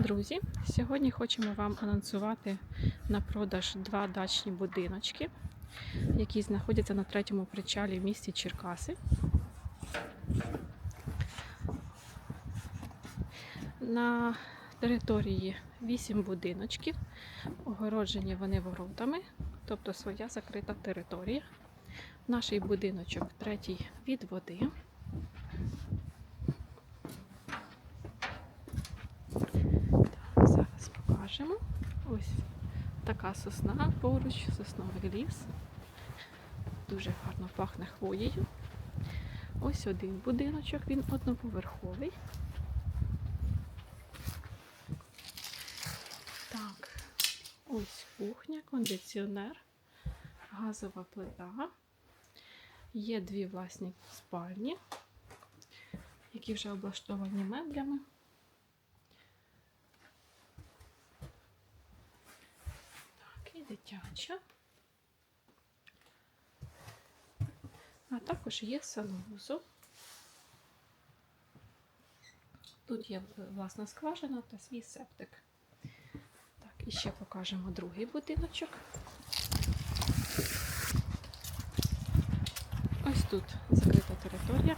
Друзі, сьогодні хочемо вам анонсувати на продаж два дачні будиночки, які знаходяться на третьому причалі в місті Черкаси. На території 8 будиночків, огороджені вони воротами, тобто своя закрита територія. Наш будиночок третій від води. Так, зараз покажемо. Ось така сосна поруч, сосновий ліс. Дуже гарно пахне хвоєю. Ось один будиночок, він одноповерховий. Так, ось кухня, кондиціонер, газова плита. Є дві власні спальні, які вже облаштовані меблями. Так, і дитяча. А також є санвузол. Тут є власна скважина та свій септик. Так, і ще покажемо другий будиночок. Ось тут закрита територія.